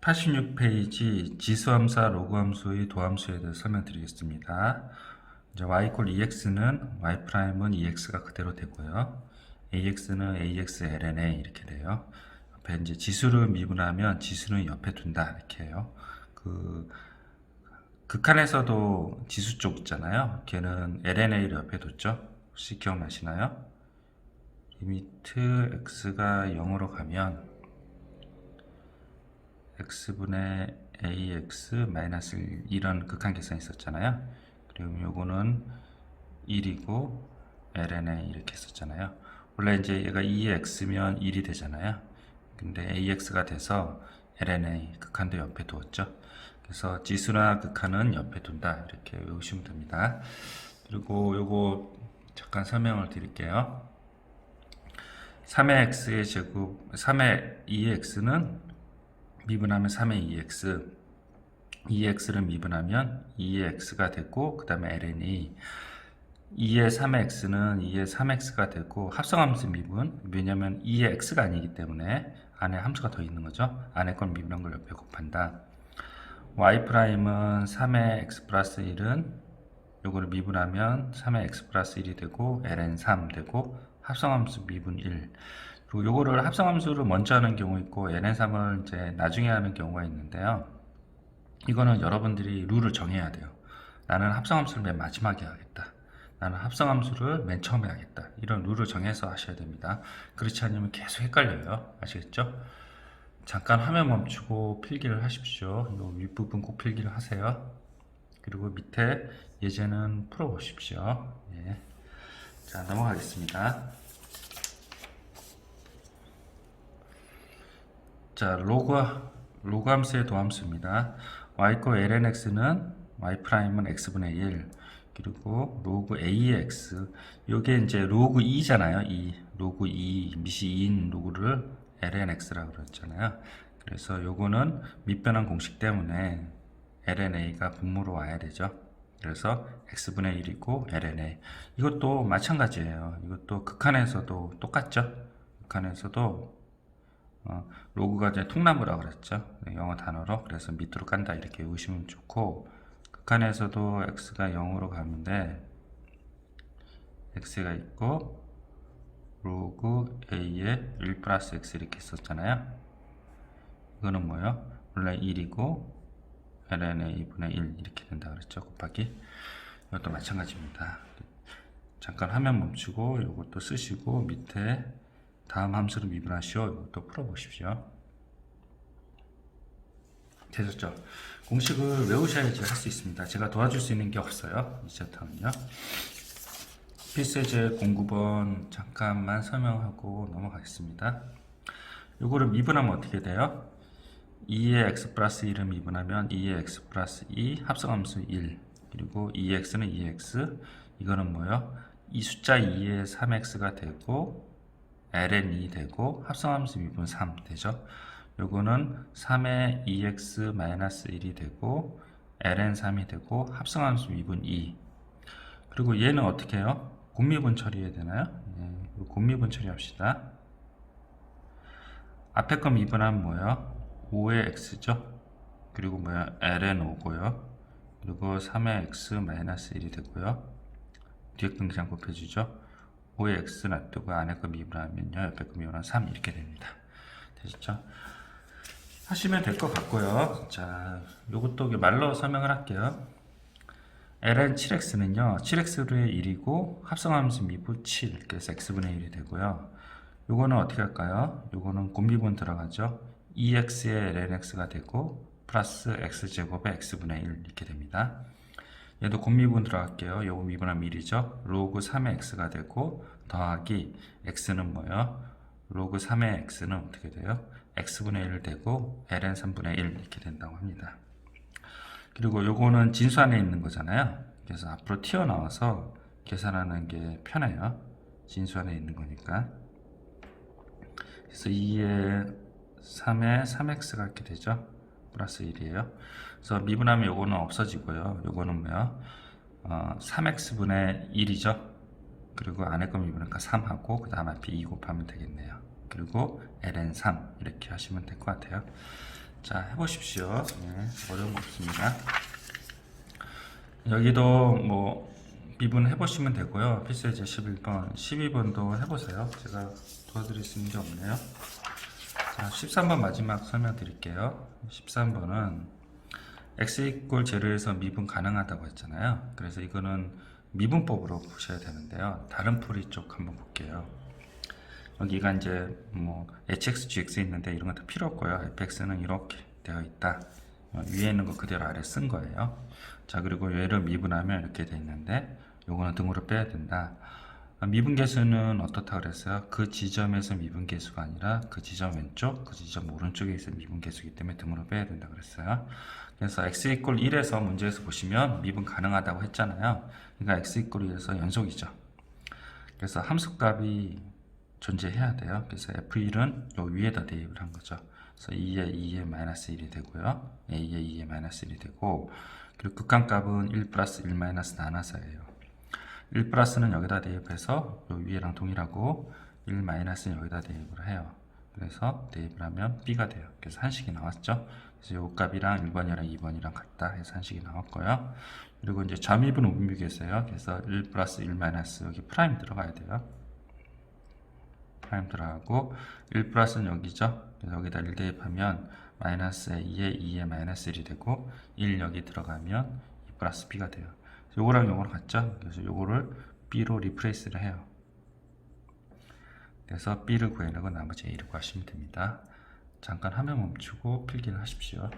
86페이지 지수함수와 로그함수의 도함수에 대해서 설명드리겠습니다. 이제 y 이퀄 ex는 y 프라임은 ex가 그대로 되고요. ax는 ax lna 이렇게 돼요. 옆에 이제 지수를 미분하면 지수는 옆에 둔다 이렇게 해요. 그 극한에서도 지수 쪽 있잖아요. 걔는 lna를 옆에 뒀죠. 혹시 기억나시나요? 리미트 x가 0으로 가면 x분의 ax 마이너스 1 이런 극한 계산이 있었잖아요. 그리고 요거는 1이고 lnA 이렇게 했었잖아요. 원래 이제 얘가 2x면 1이 되잖아요. 근데 ax가 돼서 lnA 극한도 옆에 두었죠. 그래서 지수나 극한은 옆에 둔다 이렇게 외우시면 됩니다. 그리고 요거 잠깐 설명을 드릴게요. 3의 x의 제곱 3의 2x는 미분하면 3의 2x 2x를 미분하면 2의 x가 되고 그 다음에 ln이 2의 3의 x는 2의 3x가 되고 합성함수 미분. 왜냐면 2의 x가 아니기 때문에 안에 함수가 더 있는 거죠. 안에 걸 미분한 걸 옆에 곱한다. Y 프라임은 3의 x 플러스 1은 요거를 미분하면 3의 x 플러스 1이 되고 ln 3 되고 합성함수 미분 1 그리고 요거를 합성함수를 먼저 하는 경우 있고 ln3을 이제 나중에 하는 경우가 있는데요. 이거는 여러분들이 룰을 정해야 돼요. 나는 합성함수를 맨 마지막에 하겠다. 나는 합성함수를 맨 처음에 하겠다. 이런 룰을 정해서 하셔야 됩니다. 그렇지 않으면 계속 헷갈려요. 아시겠죠? 잠깐 화면 멈추고 필기를 하십시오. 이 윗부분 꼭 필기를 하세요. 그리고 밑에 예제는 풀어보십시오. 예. 자, 넘어가겠습니다. 자, 로그, 로그 함수의 도함수입니다. y 거 lnx는 y 프라임은 x분의 1 그리고 로그 ax 요게 이제 로그 2잖아요. 2 로그 2 미시 2인 로그를 lnx라고 그랬잖아요. 그래서 요거는 밑변환 공식 때문에 lna가 분모로 와야 되죠. 그래서 x분의 1이고 lna 이것도 마찬가지예요. 이것도 극한에서도 똑같죠. 극한에서도 어, 로그가 이제 통나무라고 그랬죠. 네, 영어 단어로. 그래서 밑으로 간다 이렇게 외우시면 좋고 극한에서도 x가 0으로 가는데 x가 있고 로그 a에 1 플러스 x 이렇게 있었잖아요. 이거는 뭐예요? 원래 1이고 ln의 2분의 1 이렇게 된다 그랬죠. 곱하기 이것도 마찬가지입니다. 잠깐 화면 멈추고 이것도 쓰시고 밑에 다음 함수를 미분하시오. 이것도 풀어보십시오. 되셨죠? 공식을 외우셔야지 할 수 있습니다. 제가 도와줄 수 있는 게 없어요. 이 챕터는요. 필세제 09번 잠깐만 설명하고 넘어가겠습니다. 요거를 미분하면 어떻게 돼요? 2의 x 플러스 1을 미분하면 2의 x 플러스 2 합성함수 1 그리고 2x는 2x 이거는 뭐요? 이 숫자 2의 3x가 되고 ln2 되고 합성함수 미분 3 되죠. 요거는 3의 2x-1이 되고 ln3이 되고 합성함수 미분 2 그리고 얘는 어떻게 해요? 곱미분 처리해야 되나요? 네, 곱미분 처리합시다. 앞에 거 미분하면 뭐예요? 5의 x죠. 그리고 뭐야? ln 5고요. 그리고 3의 x-1이 되고요. 뒤에 건 그냥 곱해주죠. 5의 x 놔두고 안에 거 미분하면요. 옆에 거 미분하면 3 이렇게 됩니다. 되셨죠? 하시면 될 것 같고요. 자, 요것도 말로 설명을 할게요. ln 7x는요. 7x의 1이고 합성함수 미분 7 그래서 x분의 1이 되고요. 요거는 어떻게 할까요? 요거는 곱미분 들어가죠. 2x의 ln x가 되고 플러스 x제곱의 x분의 1 이렇게 됩니다. 얘도 곱미분 들어갈게요. 요거 미분하면 1이죠. 로그 3의 x가 되고 더하기 x는 뭐예요? 로그 3의 x는 어떻게 돼요? x분의 1 되고 ln 3분의 1 이렇게 된다고 합니다. 그리고 요거는 진수 안에 있는 거잖아요. 그래서 앞으로 튀어나와서 계산하는 게 편해요. 진수 안에 있는 거니까. 그래서 2에 3에 3x가 이렇게 되죠. 플러스 1이에요. 그래서 미분하면 요거는 없어지고요. 요거는 뭐야? 어, 3x분의 1이죠. 그리고 안에 거 미분하니까 3하고 그 다음 앞에 2 곱하면 되겠네요. 그리고 ln 3 이렇게 하시면 될 것 같아요. 자, 해보십시오. 네, 어려움 없습니다. 여기도 뭐 미분 해보시면 되고요. 필수 예제 11번, 12번도 해보세요. 제가 도와드릴 수 있는 게 없네요. 자, 13번 마지막 설명드릴게요. 13번은 x 이꼴 제로에서 미분 가능하다고 했잖아요. 그래서 이거는 미분법으로 보셔야 되는데요. 다른 풀이 쪽 한번 볼게요. 여기가 이제 뭐 hx, gx 있는데 이런 것도 필요 없고요. fx는 이렇게 되어 있다. 어, 위에 있는 거 그대로 아래 쓴 거예요. 자 그리고 얘를 미분하면 이렇게 돼 있는데 요거는 등으로 빼야 된다. 아, 미분 계수는 어떻다 그랬어요? 그 지점에서 미분 계수가 아니라 그 지점 왼쪽, 그 지점 오른쪽에 있는 미분 계수이기 때문에 등으로 빼야 된다 그랬어요. 그래서 x 이꼴 1에서 문제에서 보시면 미분 가능하다고 했잖아요. 그러니까 x 이꼴 1에서 연속이죠. 그래서 함수값이 존재해야 돼요. 그래서 f1은 요 위에다 대입을 한 거죠. 그래서 2에 2에 마이너스 1이 되고요. a에 2에 마이너스 1이 되고 그리고 극한값은 1 플러스 1 마이너스 나눠서예요. 1 플러스는 여기다 대입해서 요 위에랑 동일하고 1 마이너스는 여기다 대입을 해요. 그래서 대입을 하면 b가 돼요. 그래서 한식이 나왔죠. 그래서 요 값이랑 1번이랑 2번이랑 같다 해서 한식이 나왔고요. 그리고 이제 점입은 오분비계수예요. 그래서 1 플러스 1 마이너스 여기 프라임 들어가야 돼요. 프라임 들어가고 1 플러스는 여기죠. 그래서 여기다 1 대입하면 마이너스에 2에 2에 마이너스 1이 되고 1 여기 들어가면 2 플러스 b가 돼요. 요거랑 요거랑 같죠? 그래서 요거를 b로 리프레이스를 해요. 그래서 b를 구해내고 나머지 a를 구하시면 됩니다. 잠깐 화면 멈추고 필기를 하십시오.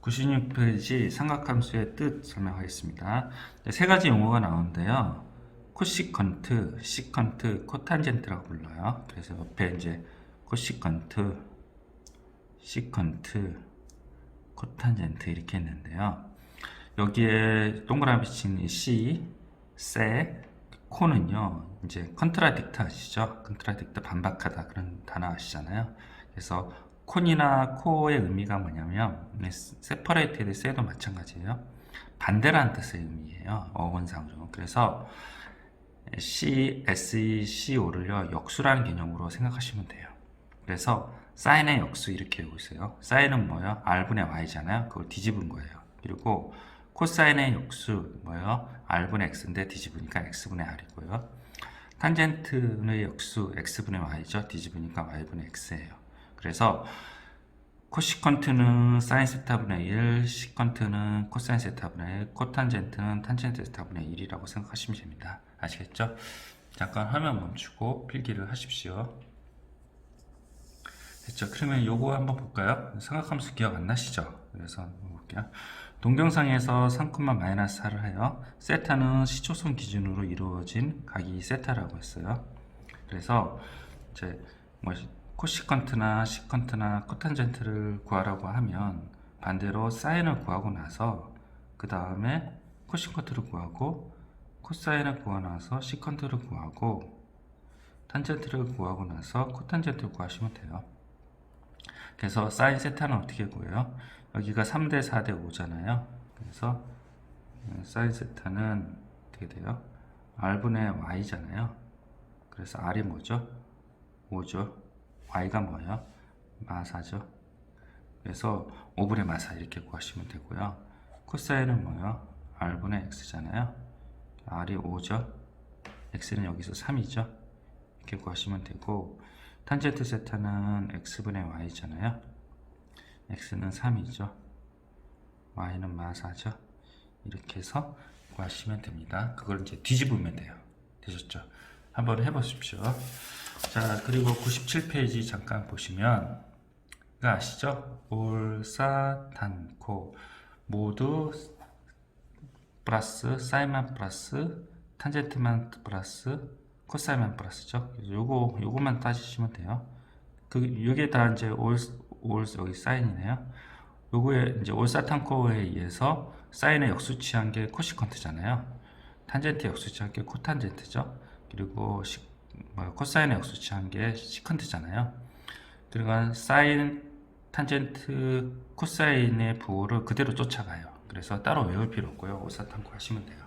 96페이지 삼각함수의 뜻 설명하겠습니다. 네, 세 가지 용어가 나오는데요. 코시컨트, 시컨트, 코탄젠트라고 불러요. 그래서 옆에 이제 코시컨트, 시컨트, 코탄젠트 이렇게 했는데요. 여기에 동그라미 친이 C, 세, 코는요. 이제 컨트라딕트 아시죠? 컨트라딕트 반박하다 그런 단어 아시잖아요. 그래서 콘이나 코의 의미가 뭐냐면 세퍼레이트의 세도 마찬가지예요. 반대라는 뜻의 의미예요. 어원상으로. 그래서 C, SE, CO를요 역수라는 개념으로 생각하시면 돼요. 그래서 사인의 역수 이렇게 외우고 있어요. 사인은 뭐예요? R분의 Y잖아요. 그걸 뒤집은 거예요. 그리고 코사인의 역수 뭐예요? R분의 X인데 뒤집으니까 X분의 R이고요. 탄젠트의 역수 X분의 Y죠. 뒤집으니까 Y분의 X예요. 그래서 코시컨트는 사인 세타분의 1, 시컨트는 코사인 세타분의 1, 코탄젠트는 탄젠트 세타분의 1이라고 생각하시면 됩니다. 아시겠죠? 잠깐 화면 멈추고 필기를 하십시오. 됐죠? 그러면 요거 한번 볼까요? 삼각함수 기억 안 나시죠? 그래서 한번 볼게요. 동영상에서 3, 마이너스 4를 해요. 세타는 시초선 기준으로 이루어진 각이 세타라고 했어요. 그래서 이제 뭐 코시컨트나 시컨트나 코탄젠트를 구하라고 하면 반대로 사인을 구하고 나서 그 다음에 코시컨트를 구하고 코사인을 구하고 나서 시컨트를 구하고 탄젠트를 구하고 나서 코탄젠트를 구하시면 돼요. 그래서 사인 세타는 어떻게 구해요? 여기가 3대 4대 5잖아요. 그래서 사인 세타는 어떻게 돼요? r분의 y잖아요. 그래서 r이 뭐죠? 5죠. y가 뭐예요? 마사죠. 그래서 5분의 마사 이렇게 구하시면 되고요. 코사인은 뭐예요? r분의 x잖아요. r이 5죠. x는 여기서 3이죠. 이렇게 구하시면 되고 탄젠트 세타는 x분의 y잖아요. x는 3이죠. y는 마사죠. 이렇게 해서 구하시면 됩니다. 그걸 이제 뒤집으면 돼요. 되셨죠? 한번 해보십시오. 자, 그리고 97페이지 잠깐 보시면 이거 아시죠? 올사탄코 모두 플러스 사인만 플러스 탄젠트만 플러스 코사인만 플러스죠. 그래서 요거 요거만 따지시면 돼요. 그 요게 다 이제 올, 올 여기 사인이네요. 요거에 이제 올사탄코에 의해서 사인의 역수 취한 게 코시컨트잖아요. 탄젠트 역수 취한 게 코탄젠트죠. 그리고 시, 뭐, 코사인의 역수 취한 게 시컨트잖아요. 그러니까 사인, 탄젠트, 코사인의 부호를 그대로 쫓아가요. 그래서 따로 외울 필요 없고요. 올사탄코 하시면 돼요.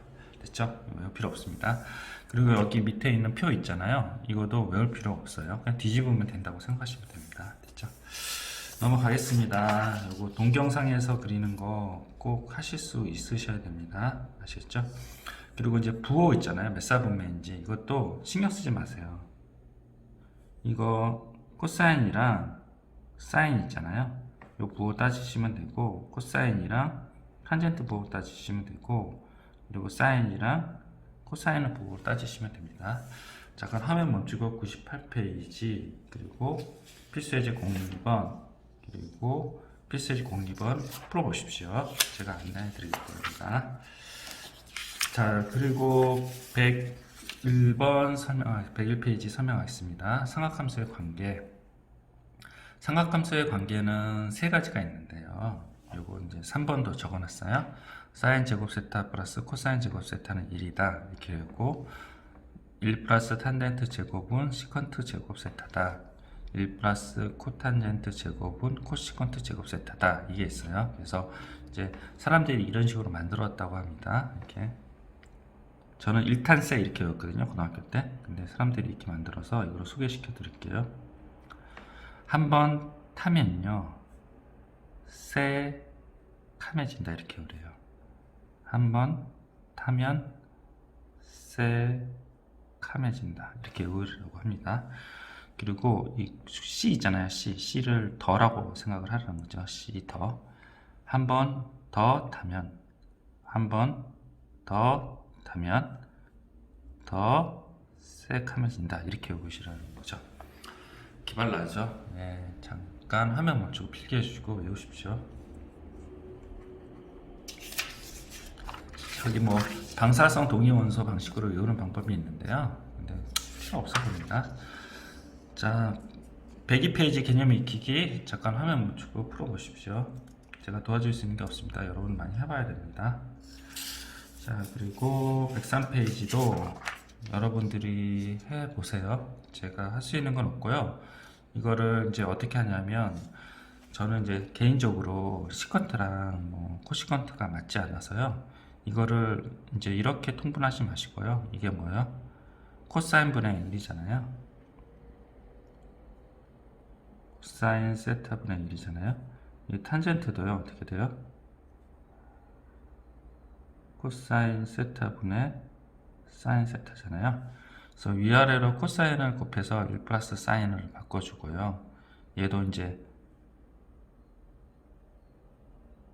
됐죠? 외울 필요 없습니다. 그리고 여기 밑에 있는 표 있잖아요. 이것도 외울 필요 없어요. 그냥 뒤집으면 된다고 생각하시면 됩니다. 됐죠? 넘어가겠습니다. 요거 동경상에서 그리는 거 꼭 하실 수 있으셔야 됩니다. 아시겠죠? 그리고 이제 부호 있잖아요. 몇 사분면인지 이것도 신경 쓰지 마세요. 이거 코사인이랑 사인 있잖아요. 요 부호 따지시면 되고 코사인이랑 탄젠트 부호 따지시면 되고 그리고 사인이랑 코사인을 부호 따지시면 됩니다. 잠깐 화면 멈추고 98페이지 그리고 필수예제 02번 그리고 필수예제 02번 풀어보십시오. 제가 안내해 드릴 겁니다. 자 그리고 101번 설명, 아, 101페이지 설명하겠습니다. 삼각함수의 관계. 삼각함수의 관계는 세 가지가 있는데요. 요거 이제 3번도 적어놨어요. 사인 제곱 세타 플러스 코사인 제곱 세타는 1이다. 이렇게 되고 1 플러스 탄젠트 제곱은 시컨트 제곱 세타다. 1 플러스 코탄젠트 제곱은 코시컨트 제곱 세타다. 이게 있어요. 그래서 이제 사람들이 이런 식으로 만들었다고 합니다. 이렇게 저는 1탄세 이렇게 외웠거든요. 고등학교 때. 근데 사람들이 이렇게 만들어서 이거를 소개시켜 드릴게요. 한번 타면요. 세 캄해진다 이렇게 그래요. 한번 타면 세 캄해진다 이렇게 외우려고 합니다. 그리고 이 C 있잖아요. C. C를 더라고 생각을 하라는 거죠. C 더. 한 번 더 타면 한 번 더 타면 더 새카매진다 이렇게 외우시라는 거죠. 기발나죠? 네, 잠깐 화면 멈추고 필기해 주시고 외우십시오. 저기 뭐 방사성 동위 원소 방식으로 외우는 방법이 있는데요. 근데 필요 없어 보입니다. 자, 102페이지 개념 익히기 잠깐 화면 멈추고 풀어보십시오. 제가 도와줄 수 있는 게 없습니다. 여러분 많이 해봐야 됩니다. 자, 그리고 103페이지도 여러분들이 해보세요. 제가 할 수 있는 건 없고요. 이거를 이제 어떻게 하냐면 저는 이제 개인적으로 시컨트랑 뭐 코시컨트가 맞지 않아서요. 이거를 이제 이렇게 통분하지 마시고요. 이게 뭐예요? 코사인 분의 1이잖아요. 사인 세타 분의 1이잖아요. 이 탄젠트도요. 어떻게 돼요? 코사인 세타 분의 사인 세타잖아요. 그래서 위아래로 코사인을 곱해서 1 플러스 사인을 바꿔주고요. 얘도 이제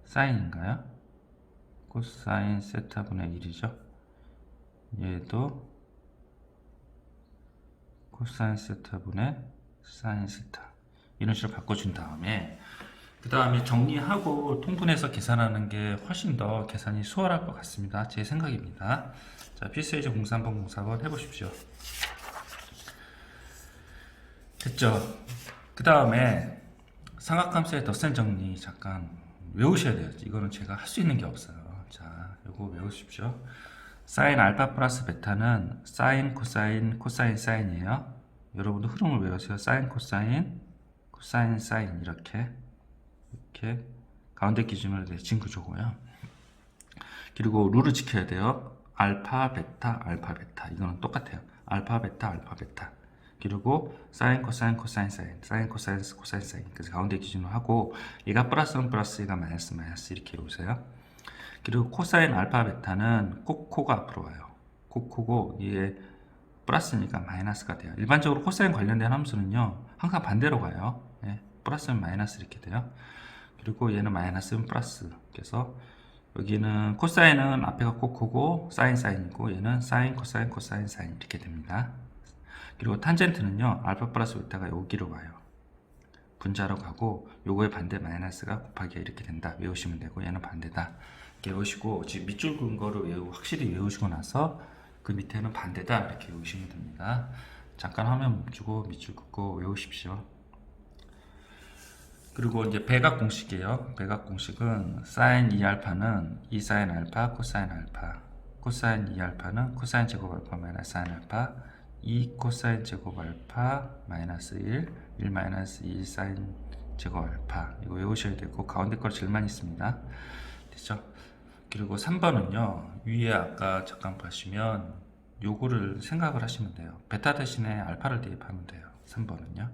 사인인가요? 코사인 세타 분의 1이죠. 얘도 코사인 세타 분의 사인 세타 이런 식으로 바꿔준 다음에 그 다음에 정리하고 통분해서 계산하는 게 훨씬 더 계산이 수월할 것 같습니다. 제 생각입니다. 자, 필수예제 03번 04번 해보십시오. 됐죠? 그 다음에 삼각함수의 덧셈 정리 잠깐 외우셔야 돼요. 이거는 제가 할 수 있는 게 없어요. 자, 요거 외우십시오. 사인 알파 플러스 베타는 사인, 코사인, 코사인, 사인이에요. 여러분도 흐름을 외우세요. 사인, 코사인, 코사인, 사인 이렇게 이렇게 가운데 기준으로 내친 구조고요. 그리고 룰을 지켜야 돼요. 알파, 베타, 알파, 베타 이거는 똑같아요. 알파, 베타, 알파, 베타 그리고 사인, 코사인, 코사인, 사인, 사인, 코사인, 코사인, 사인 그래서 가운데 기준으로 하고 얘가 플러스는 플러스, 얘가 마이너스, 마이너스 이렇게 오세요. 그리고 코사인, 알파, 베타는 꼭 코가 앞으로 와요. 꼭 코고 얘 플러스니까 마이너스가 돼요. 일반적으로 코사인 관련된 함수는요 항상 반대로 가요. 예, 플러스는 마이너스 이렇게 돼요. 그리고 얘는 마이너스는 플러스. 그래서 여기는 코사인은 앞에가 코코고 사인 사인이고 얘는 사인 코사인 코사인 사인 이렇게 됩니다. 그리고 탄젠트는요 알파 플러스 베타가 여기로 와요. 분자로 가고 요거의 반대 마이너스가 곱하기가 이렇게 된다. 외우시면 되고 얘는 반대다. 외우시고 지금 밑줄 긋은 거를 외우 확실히 외우시고 나서 그 밑에는 반대다 이렇게 외우시면 됩니다. 잠깐 화면 멈추고 밑줄 긋고 외우십시오. 그리고 이제 배각 공식이에요. 배각 공식은 사인 2알파는 2 사인 알파, 코사인 알파. 코사인 2알파는 코사인 제곱 알파 마이너스 사인 알파, 2 코사인 제곱 알파 마이너스 1, 1 마이너스 2 사인 제곱 알파. 이거 외우셔야 되고 가운데 걸 많이 씁니다. 됐죠? 그리고 3번은요. 위에 아까 잠깐 보시면 요거를 생각을 하시면 돼요. 베타 대신에 알파를 대입하면 돼요. 3번은요.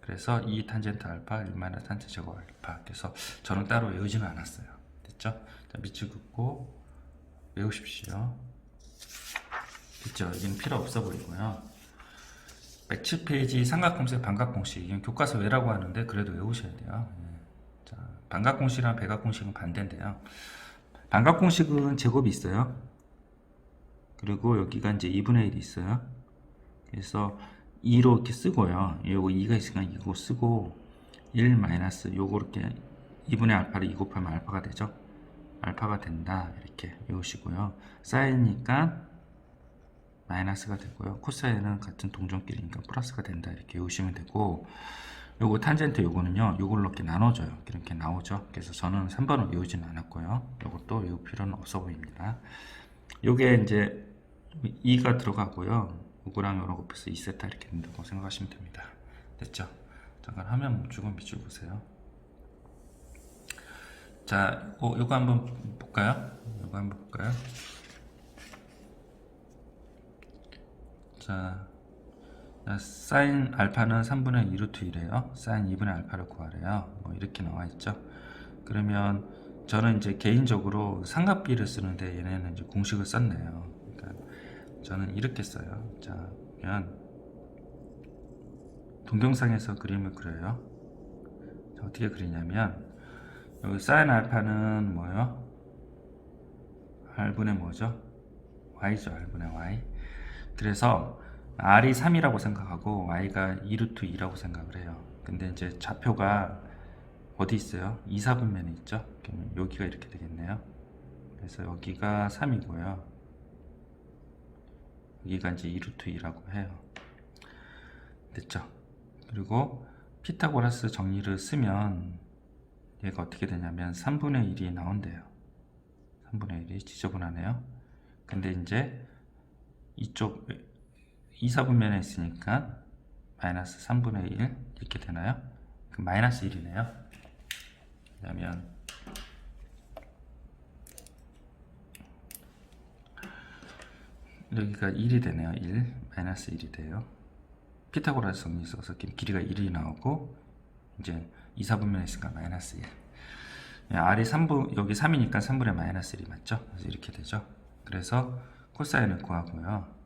그래서 이 탄젠트 알파 1 마이너스 탄젠트 제곱 알파 그래서 저는 따로 외우지는 않았어요. 됐죠? 자, 밑줄 긋고 외우십시오. 됐죠? 여기는 필요 없어 버리고요. 107페이지 삼각공식 반각공식 이건 교과서 외라고 하는데 그래도 외우셔야 돼요. 예. 자, 반각공식이랑 백각공식은 반대인데요. 반각공식은 제곱이 있어요. 그리고 여기가 이제 2분의 1이 있어요. 그래서 2로 이렇게 쓰고요. 요거 2가 있으니까 이거 쓰고 1 마이너스 요거 이렇게 2분의 알파를 2 곱하면 알파가 되죠. 알파가 된다. 이렇게 외우시고요. 사인이니까 마이너스가 되고요. 코사인은 같은 동전끼리니까 플러스가 된다. 이렇게 외우시면 되고 요거 탄젠트 요거는요. 요걸로 이렇게 나눠져요. 이렇게 나오죠. 그래서 저는 3번을 외우지는 않았고요. 요것도 외울 필요는 없어 보입니다. 요게 이제 2가 들어가고요. 요거랑 요거 곱해서 2세타 이렇게 된다고 생각하시면 됩니다. 됐죠? 잠깐 화면 멈추고 밑줄 보세요. 자, 어, 요거 한번 볼까요? 요거 한번 볼까요? 자, 자, 사인 알파는 3분의 2 루트 1이에요. 사인 2분의 알파를 구하래요. 뭐 이렇게 나와 있죠. 그러면 저는 이제 개인적으로 삼각비를 쓰는데 얘네는 이제 공식을 썼네요. 그러니까 저는 이렇게 써요. 자, 그러면 동영상에서 그림을 그려요. 자, 어떻게 그리냐면 여기 사인 알파는 뭐요? r분의 뭐죠? y죠. r분의 y. 그래서 r이 3이라고 생각하고 y가 2루트 2라고 생각을 해요. 근데 이제 좌표가 어디 있어요? 2, 4분면에 있죠? 그러면 여기가 이렇게 되겠네요. 그래서 여기가 3이고요. 여기가 이제 2루트 2라고 해요. 됐죠? 그리고 피타고라스 정리를 쓰면 얘가 어떻게 되냐면 3분의 1이 나온대요. 3분의 1이 지저분하네요. 근데 이제 이쪽 2, 4분면에 있으니까 마이너스 3분의 1 이렇게 되나요? 그 마이너스 1이네요. 왜냐면 여기가 1이 되네요. 1 마이너스 1이 돼요. 피타고라스 정리 써서 길이가 1이 나오고 이제 2, 4분면에 있으니까 마이너스 1 R이 3분 여기 3이니까 3분의 마이너스 1이 맞죠? 그래서 이렇게 되죠. 그래서 코사인을 구하고요.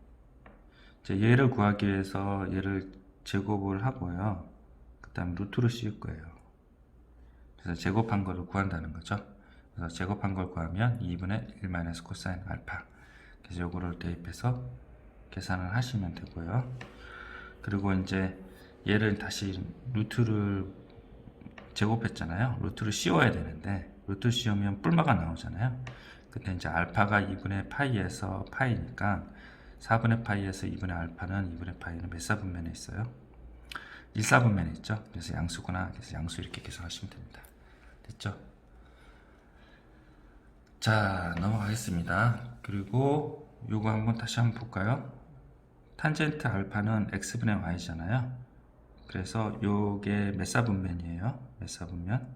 이제 얘를 구하기 위해서 얘를 제곱을 하고요. 그 다음 루트를 씌울 거예요. 그래서 제곱한 거를 구한다는 거죠. 그래서 제곱한 걸 구하면 2분의 1 마이너스 코사인 알파. 그래서 요거를 대입해서 계산을 하시면 되고요. 그리고 이제 얘를 다시 루트를 제곱했잖아요. 루트를 씌워야 되는데 루트 씌우면 뿔마가 나오잖아요. 근데 이제 알파가 2분의 파이에서 파이니까 4분의 파이에서 2분의 알파는 2분의 파이는 몇 사분면에 있어요? 1 사분면에 있죠. 그래서 양수구나. 그래서 양수 이렇게 계산하시면 됩니다. 됐죠? 자 넘어가겠습니다. 그리고 요거 한번 다시 한번 볼까요? 탄젠트 알파는 x분의 y잖아요. 그래서 요게 몇 사분면이에요? 몇 사분면?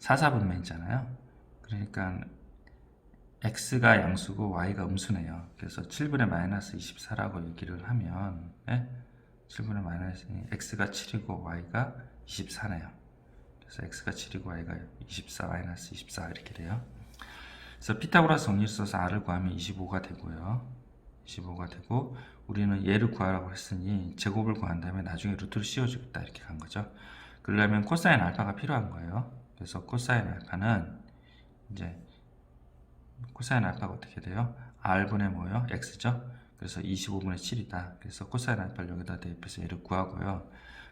4사분면이잖아요. 그러니까 x가 양수고 y가 음수네요. 그래서 7분의 마이너스 24라고 얘기를 하면 예? 7분의 마이너스 x가 7이고 y가 24네요. 그래서 x가 7이고 y가 24 마이너스 24 이렇게 돼요. 그래서 피타고라스 정리를 써서 r을 구하면 25가 되고요. 25가 되고 우리는 얘를 구하라고 했으니 제곱을 구한 다음에 나중에 루트를 씌워주겠다 이렇게 간 거죠. 그러려면 코사인 알파가 필요한 거예요. 그래서 코사인 알파는 이제 코사인 알파가 어떻게 돼요? r분의 뭐요? x죠? 그래서 25분의 7이다. 그래서 코사인 알파를 여기다 대입해서 얘를 구하고요.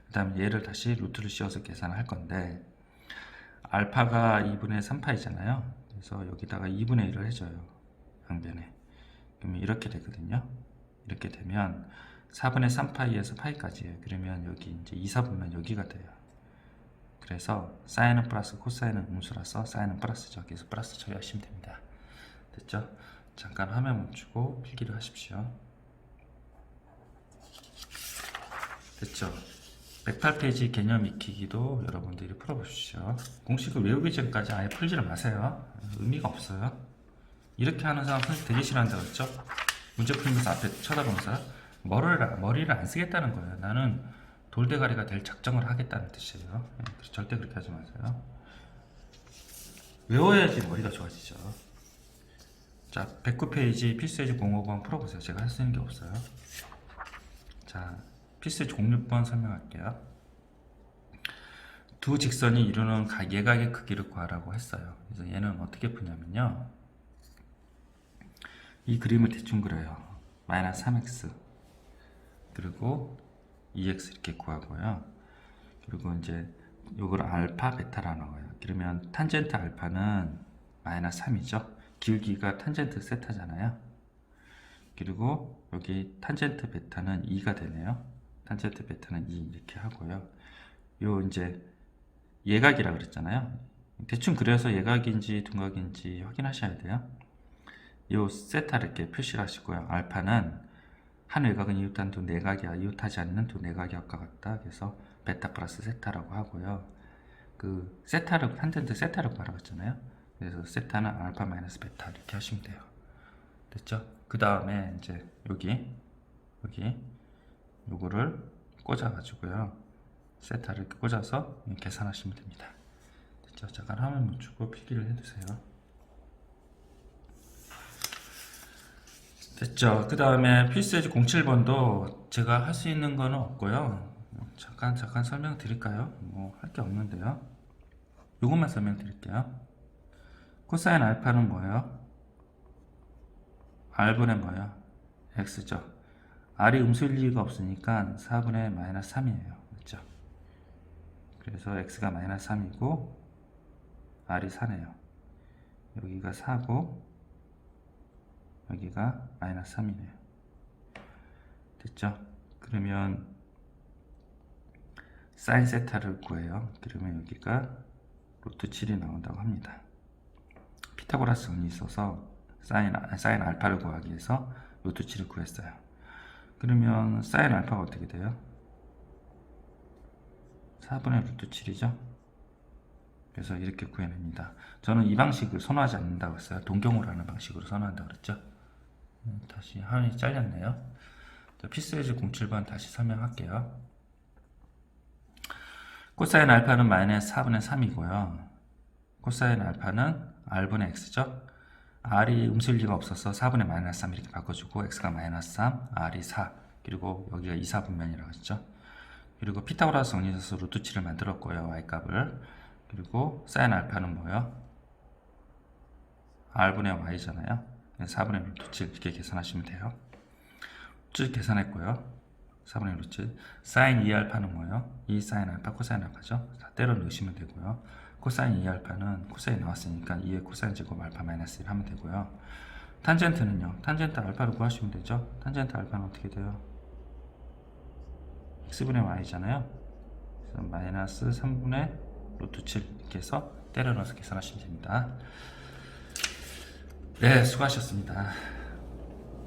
그 다음에 얘를 다시 루트를 씌워서 계산을 할 건데 알파가 2분의 3파이잖아요. 그래서 여기다가 2분의 1을 해줘요. 양변에. 그러면 이렇게 되거든요. 이렇게 되면 4분의 3파이에서 파이까지예요. 그러면 여기 이제 2, 4분면 여기가 돼요. 그래서 사인은 플러스 코사인은 음수라서 사인은 플러스죠. 그래서 플러스 처리하시면 됩니다. 됐죠? 잠깐 화면 멈추고 필기를 하십시오. 됐죠? 108페이지 개념 익히기도 여러분들이 풀어보십시오. 공식을 외우기 전까지 아예 풀지를 마세요. 의미가 없어요. 이렇게 하는 사람 선생님 되게 싫어한다 그랬죠? 문제 풀면서 앞에 쳐다보면서 머리를, 머리를 안 쓰겠다는 거예요. 나는 돌대가리가 될 작정을 하겠다는 뜻이에요. 예, 절대 그렇게 하지 마세요. 외워야지 머리가 좋아지죠. 자, 109페이지 필수예지 050 풀어보세요. 제가 할 수 있는 게 없어요. 자, 필수 종류번 설명할게요. 두 직선이 이루는 각 예각의 크기를 구하라고 했어요. 그래서 얘는 어떻게 푸냐면요. 이 그림을 대충 그려요. 마이너스 3x 그리고 2x 이렇게 구하고요. 그리고 이제 요걸 알파 베타라는 거예요. 그러면 탄젠트 알파는 마이너스 3이죠. 기울기가 탄젠트 세타잖아요. 그리고 여기 탄젠트 베타는 2가 되네요. 탄젠트 베타는 2 이렇게 하고요. 요 이제 예각이라 그랬잖아요. 대충 그려서 예각인지 둔각인지 확인하셔야 돼요. 요 세타 이렇게 표시를 하시고요. 알파는 한 외곽은 이웃한 두 내각이야 이웃하지 않는 두 내각이 아까 같다. 그래서 베타 플러스 세타라고 하고요. 그 세타를 탄젠트 세타를 구하라고 했잖아요. 그래서 세타는 알파 마이너스 베타 이렇게 하시면 돼요. 됐죠? 그 다음에 이제 여기 여기 요거를 꽂아 가지고요. 세타를 꽂아서 계산하시면 됩니다. 됐죠? 잠깐 화면 멈추고 필기를 해두세요. 됐죠. 그 다음에 필수예지 07번도 제가 할 수 있는 거는 없고요. 잠깐 잠깐 설명 드릴까요? 뭐 할 게 없는데요. 요것만 설명 드릴게요. 코사인 알파는 뭐예요? R분의 뭐예요? X죠. R이 음수일 리가 없으니까 4분의 마이너스 3이에요. 그렇죠? 그래서 X가 마이너스 3이고 R이 4네요. 여기가 4고 여기가 마이너스 3이네요. 됐죠? 그러면 사인 세타를 구해요. 그러면 여기가 루트 7이 나온다고 합니다. 피타고라스 원이 있어서 사인, 사인 알파를 구하기 위해서 7을 구했어요. 그러면 사인 알파가 어떻게 돼요? 4분의 루트 7이죠? 그래서 이렇게 구해냅니다. 저는 이 방식을 선호하지 않는다고 했어요. 동경으로 하는 방식으로 선호한다고 그랬죠? 음, 다시 화면이 잘렸네요. 피스웨지 07번 다시 설명할게요. 코사인 알파는 마이너스 4분의 3이고요. 코사인 알파는 r분의 x죠. r이 음수일 리가 없어서 4분의 마이너스 3 이렇게 바꿔주고 x가 마이너스 3, r이 4 그리고 여기가 2, 4분면이라고 했죠. 그리고 피타고라스 정리해서 루트 7을 만들었고요. y값을 그리고 사인 알파는 뭐예요? r분의 y잖아요. 4분의 루트 7 이렇게 계산하시면 돼요. 쭉 계산했고요. 4분의 루트 7 사인 2알파는 뭐예요? 2 사인 알파 코사인 알파죠. 다 때려 넣으시면 되고요. 코사인 2알파는 코사인 나왔으니까 2의 코사인 제곱 알파 마이너스 1 하면 되고요. 탄젠트는요. 탄젠트 알파를 구하시면 되죠. 탄젠트 알파는 어떻게 돼요? x분의 y잖아요. 그래서 마이너스 3분의 루트 7 이렇게 해서 때려 넣어서 계산하시면 됩니다. 네, 수고하셨습니다.